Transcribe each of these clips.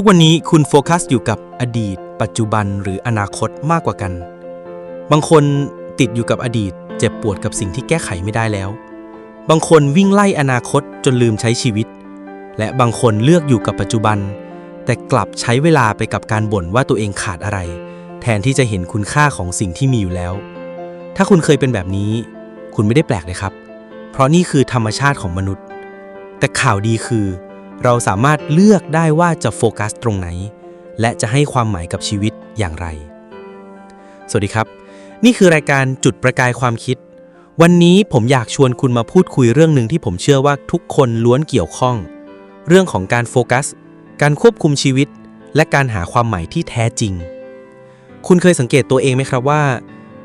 ทุกวันนี้คุณโฟกัสอยู่กับอดีต ปัจจุบันหรืออนาคตมากกว่ากัน บางคนติดอยู่กับอดีต เจ็บปวดกับสิ่งที่แก้ไขไม่ได้แล้ว บางคนวิ่งไล่อนาคตจนลืมใช้ชีวิต และบางคนเลือกอยู่กับปัจจุบัน แต่กลับใช้เวลาไปกับการบ่นว่าตัวเองขาดอะไร แทนที่จะเห็นคุณค่าของสิ่งที่มีอยู่แล้ว ถ้าคุณเคยเป็นแบบนี้ คุณไม่ได้แปลกเลยครับ เพราะนี่คือธรรมชาติของมนุษย์ แต่ข่าวดีคือ เราสามารถเลือกได้ว่าจะโฟกัสตรงไหน และจะให้ความหมายกับชีวิตอย่างไร สวัสดีครับ นี่คือรายการจุดประกายความคิด วันนี้ผมอยากชวนคุณมาพูดคุยเรื่องหนึ่งที่ผมเชื่อว่าทุกคนล้วนเกี่ยวข้อง เรื่องของการโฟกัส การควบคุมชีวิต และการหาความหมายที่แท้จริง คุณเคยสังเกตตัวเองไหมครับว่า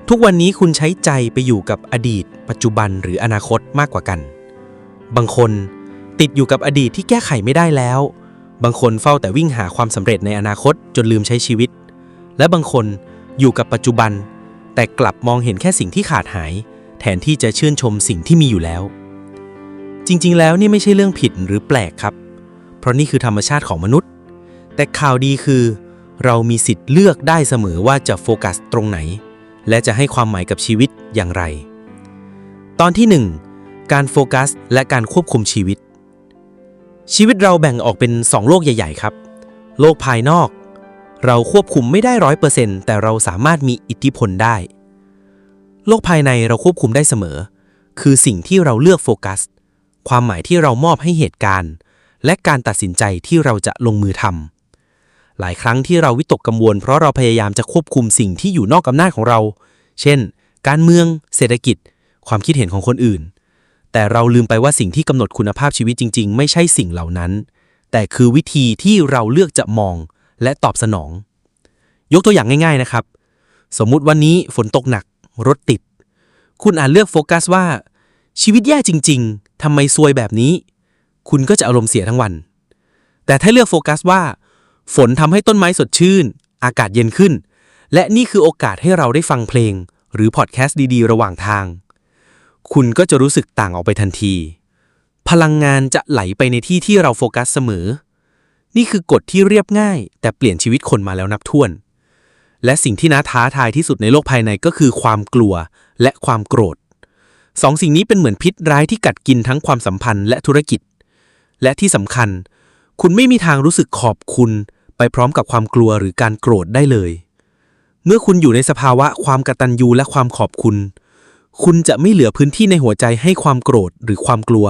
ทุกวันนี้คุณใช้ใจไปอยู่กับอดีต ปัจจุบันหรืออนาคตมากกว่ากัน บางคน ติดอยู่กับอดีตที่แก้ไขไม่ได้แล้ว บางคนเฝ้าแต่วิ่งหาความสำเร็จในอนาคตจนลืมใช้ชีวิต และบางคนอยู่กับปัจจุบัน แต่กลับมองเห็นแค่สิ่งที่ขาดหาย แทนที่จะชื่นชมสิ่งที่มีอยู่แล้ว จริงๆ แล้วนี่ไม่ใช่เรื่องผิดหรือแปลกครับ เพราะนี่คือธรรมชาติของมนุษย์ แต่ข่าวดีคือ เรามีสิทธิ์เลือกได้เสมอว่าจะโฟกัสตรงไหน และจะให้ความหมายกับชีวิตอย่างไร ตอนที่ 1 การโฟกัส และการควบคุมชีวิต ชีวิตเราแบ่งออกเป็น 2 โลกใหญ่ ๆ ครับ โลกภายนอก เราควบคุมไม่ได้ร้อยเปอร์เซ็นต์แต่เราสามารถมีอิทธิพลได้ โลกภายในเราควบคุมได้เสมอ คือสิ่งที่เราเลือกโฟกัส ความหมายที่เรามอบให้เหตุการณ์ และการตัดสินใจที่เราจะลงมือทำหลายครั้งที่เราวิตกกังวล เพราะเราพยายามจะควบคุมสิ่งที่อยู่นอกอำนาจของเรา เช่น การเมือง เศรษฐกิจ ความคิดเห็นของคนอื่น แต่เราลืมไปว่าสิ่งที่กำหนดคุณภาพชีวิตจริง ๆ ไม่ใช่สิ่งเหล่านั้น แต่คือวิธีที่เราเลือกจะมองและตอบสนอง ยกตัวอย่างง่าย ๆนะครับ สมมุติวันนี้ฝนตกหนัก รถติด คุณอาจเลือกโฟกัสว่า ชีวิตแย่จริง ๆทำไมซวยแบบนี้ คุณก็จะอารมณ์เสียทั้งวัน แต่ถ้าเลือกโฟกัสว่า ฝนทำให้ต้นไม้สดชื่น อากาศเย็นขึ้น และนี่คือโอกาสให้เราได้ฟังเพลง หรือพอดแคสต์ดีๆ ระหว่างทาง คุณก็จะรู้สึกต่างออกไปทันที พลังงานจะไหลไปในที่ที่เราโฟกัสเสมอ นี่คือกฎที่เรียบง่าย แต่เปลี่ยนชีวิตคนมาแล้วนับถ้วน และสิ่งที่น่าท้าทายที่สุดในโลกภายในก็คือความกลัวและความโกรธสองสิ่งนี้เป็นเหมือนพิษร้ายที่กัดกินทั้งความสัมพันธ์และธุรกิจ และที่สำคัญ คุณไม่มีทางรู้สึกขอบคุณ ไปพร้อมกับความกลัวหรือการโกรธได้เลย เมื่อคุณอยู่ในสภาวะความกตัญญูและความขอบคุณ คุณจะไม่เหลือพื้นที่ในหัวใจให้ความโกรธหรือความกลัว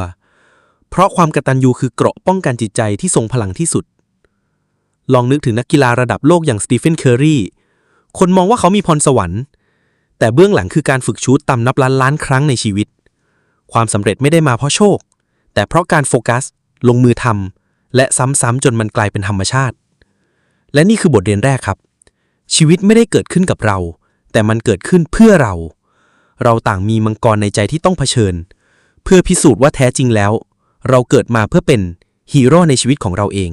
เพราะความกตัญญูคือเกราะป้องกันจิตใจที่ทรงพลังที่สุด ลองนึกถึงนักกีฬาระดับโลกอย่างสตีเฟนเคอร์รีคนมองว่าเขามีพรสวรรค์ แต่เบื้องหลังคือการฝึกชูตตำนับล้านล้านครั้งในชีวิต ความสำเร็จไม่ได้มาเพราะโชค แต่เพราะการโฟกัส ลงมือทำและซ้ำๆจนมันกลายเป็นธรรมชาติ และนี่คือบทเรียนแรกครับ ชีวิตไม่ได้เกิดขึ้นกับเรา แต่มันเกิดขึ้นเพื่อเรา เราต่างมีมังกรในใจที่ต้องเผชิญ เพื่อพิสูจน์ว่าแท้จริงแล้ว เราเกิดมาเพื่อเป็นฮีโร่ในชีวิตของเราเอง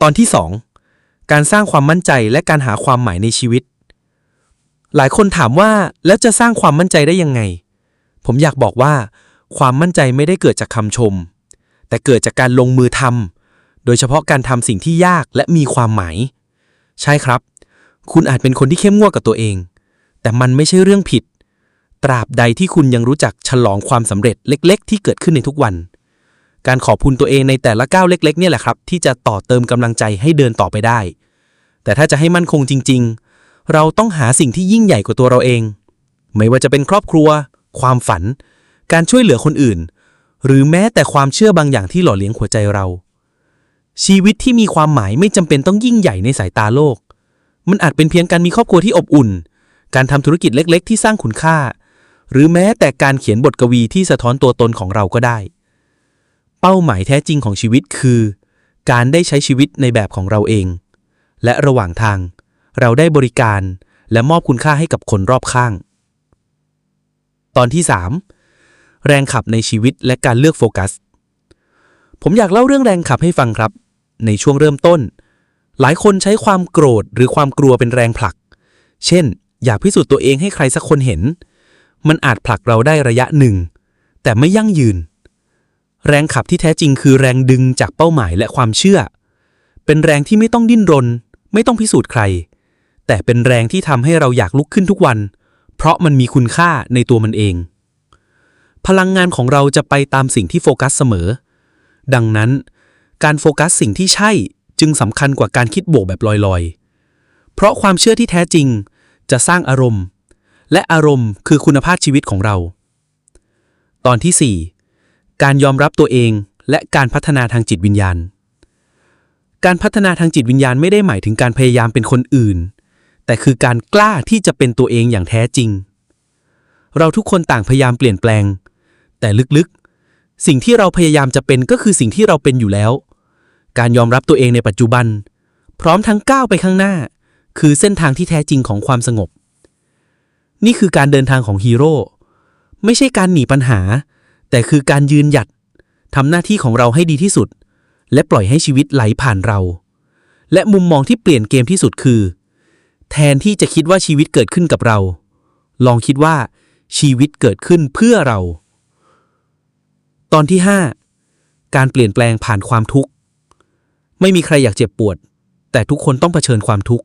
ตอนที่ 2 การสร้างความมั่นใจและการหาความหมายในชีวิต หลายคนถามว่าแล้วจะสร้างความมั่นใจได้ยังไง ผมอยากบอกว่า ความมั่นใจไม่ได้เกิดจากคำชม แต่เกิดจากการลงมือทำโดยเฉพาะการทำสิ่งที่ยากและมีความหมาย ใช่ครับ คุณอาจเป็นคนที่เข้มงวดกับตัวเอง แต่มันไม่ใช่เรื่องผิด ตราบใดที่คุณยังรู้จักฉลองความสำเร็จเล็ก ๆ ที่เกิดขึ้นในทุกวัน การขอบคุณตัวเองในแต่ละก้าวเล็ก ๆ เนี่ยแหละครับ ที่จะต่อเติมกำลังใจให้เดินต่อไปได้ แต่ถ้าจะให้มั่นคงจริง ๆ เราต้องหาสิ่งที่ยิ่งใหญ่กว่าตัวเราเอง ไม่ว่าจะเป็นครอบครัว ความฝัน การช่วยเหลือคนอื่น หรือแม้แต่ความเชื่อบางอย่างที่หล่อเลี้ยงหัวใจเรา ชีวิตที่มีความหมายไม่จำเป็นต้องยิ่งใหญ่ในสายตาโลก มันอาจเป็นเพียงการมีครอบครัวที่อบอุ่น การทำธุรกิจเล็กๆ ที่สร้างคุณค่า หรือแม้แต่การเขียนบทกวีที่สะท้อนตัวตนของเราก็ได้ เป้าหมายแท้จริงของชีวิตคือ การได้ใช้ชีวิตในแบบของเราเอง และระหว่างทาง เราได้บริการและมอบคุณค่าให้กับคนรอบข้าง ตอนที่ 3 แรงขับในชีวิตและการเลือกโฟกัส ผมอยากเล่าเรื่องแรงขับให้ฟังครับ ในช่วงเริ่มต้น หลายคนใช้ความโกรธหรือความกลัวเป็นแรงผลัก เช่น อยากพิสูจน์ตัวเองให้ใครสักคนเห็น มันอาจผลักเราได้ระยะหนึ่ง แต่ไม่ยั่งยืน แรงขับที่แท้จริงคือแรงดึงจากเป้าหมายและความเชื่อ เป็นแรงที่ไม่ต้องดิ้นรน ไม่ต้องพิสูจน์ใคร แต่เป็นแรงที่ทำให้เราอยากลุกขึ้นทุกวัน เพราะมันมีคุณค่าในตัวมันเอง พลังงานของเราจะไปตามสิ่งที่โฟกัสเสมอ ดังนั้น การโฟกัสสิ่งที่ใช่จึงสำคัญกว่าการคิดบวกแบบลอยๆ เพราะความเชื่อที่แท้จริง จะสร้างอารมณ์ และอารมณ์คือคุณภาพชีวิตของเรา ตอนที่ 4 การยอมรับตัวเองและการพัฒนาทางจิตวิญญาณ การพัฒนาทางจิตวิญญาณไม่ได้หมายถึงการพยายามเป็นคนอื่น แต่คือการกล้าที่จะเป็นตัวเองอย่างแท้จริง เราทุกคนต่างพยายามเปลี่ยนแปลง แต่ลึกๆ สิ่งที่เราพยายามจะเป็นก็คือสิ่งที่เราเป็นอยู่แล้ว การยอมรับตัวเองในปัจจุบัน พร้อมทั้งก้าวไปข้างหน้า คือเส้นทางที่แท้จริงของความสงบ นี่คือการเดินทางของฮีโร่ไม่ใช่การหนีปัญหา แต่คือการยืนหยัดทำหน้าที่ของเราให้ดีที่สุด และปล่อยให้ชีวิตไหลผ่านเรา และมุมมองที่เปลี่ยนเกมที่สุดคือ แทนที่จะคิดว่าชีวิตเกิดขึ้นกับเรา ลองคิดว่าชีวิตเกิดขึ้นเพื่อเรา ตอนที่ 5 การเปลี่ยนแปลงผ่านความทุกข์ ไม่มีใครอยากเจ็บปวด แต่ทุกคนต้องเผชิญความทุกข์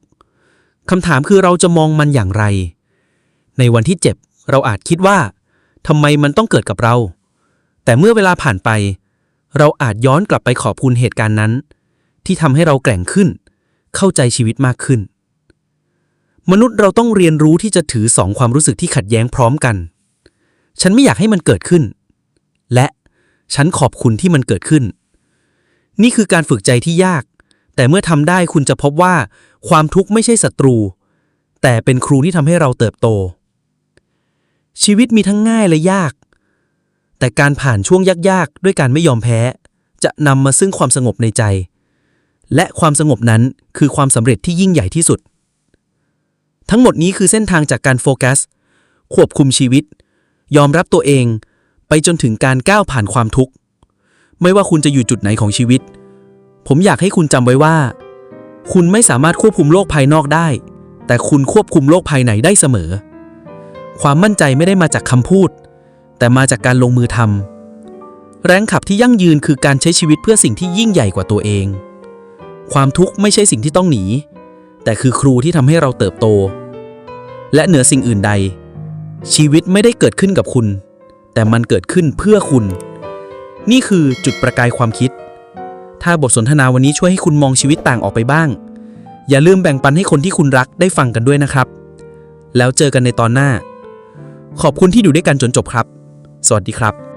คำถามคือเราจะมองมันอย่างไร ในวันที่เจ็บ เราอาจคิดว่าทำไมมันต้องเกิดกับเรา แต่เมื่อเวลาผ่านไป เราอาจย้อนกลับไปขอบคุณเหตุการณ์นั้น ที่ทำให้เราแกร่งขึ้น เข้าใจชีวิตมากขึ้น มนุษย์เราต้องเรียนรู้ที่จะถือสองความรู้สึกที่ขัดแย้งพร้อมกัน ฉันไม่อยากให้มันเกิดขึ้น และฉันขอบคุณที่มันเกิดขึ้น นี่คือการฝึกใจที่ยาก แต่เมื่อทำได้คุณจะพบว่า ความทุกข์ไม่ใช่ศัตรู แต่เป็นครูที่ทำให้เราเติบโต ชีวิตมีทั้งง่ายและยาก แต่การผ่านช่วงยากๆ ด้วยการไม่ยอมแพ้ จะนำมาซึ่งความสงบในใจ และความสงบนั้นคือความสำเร็จที่ยิ่งใหญ่ที่สุด ทั้งหมดนี้คือเส้นทางจากการโฟกัส ควบคุมชีวิต ยอมรับตัวเอง ไปจนถึงการก้าวผ่านความทุกข์ ไม่ว่าคุณจะอยู่จุดไหนของชีวิต ผมอยากให้คุณจำไว้ว่า คุณไม่สามารถควบคุมโลกภายนอกได้ แต่คุณควบคุมโลกภายในได้เสมอ ความมั่นใจไม่ได้มาจากคำพูด แต่มาจากการลงมือทำแรงขับที่ยั่งยืนคือการใช้ชีวิตเพื่อสิ่งที่ยิ่งใหญ่กว่าตัวเอง ความทุกข์ไม่ใช่สิ่งที่ต้องหนี แต่คือครูที่ทำให้เราเติบโต และเหนือสิ่งอื่นใด ชีวิตไม่ได้เกิดขึ้นกับคุณ แต่มันเกิดขึ้นเพื่อคุณ นี่คือจุดประกายความคิด ถ้าบทสนทนาวันนี้ช่วยให้คุณมองชีวิตต่างออกไปบ้าง อย่าลืมแบ่งปันให้คนที่คุณรักได้ฟังกันด้วยนะครับ แล้วเจอกันในตอนหน้า ขอบคุณที่ดูด้วยกันจนจบครับ สวัสดีครับ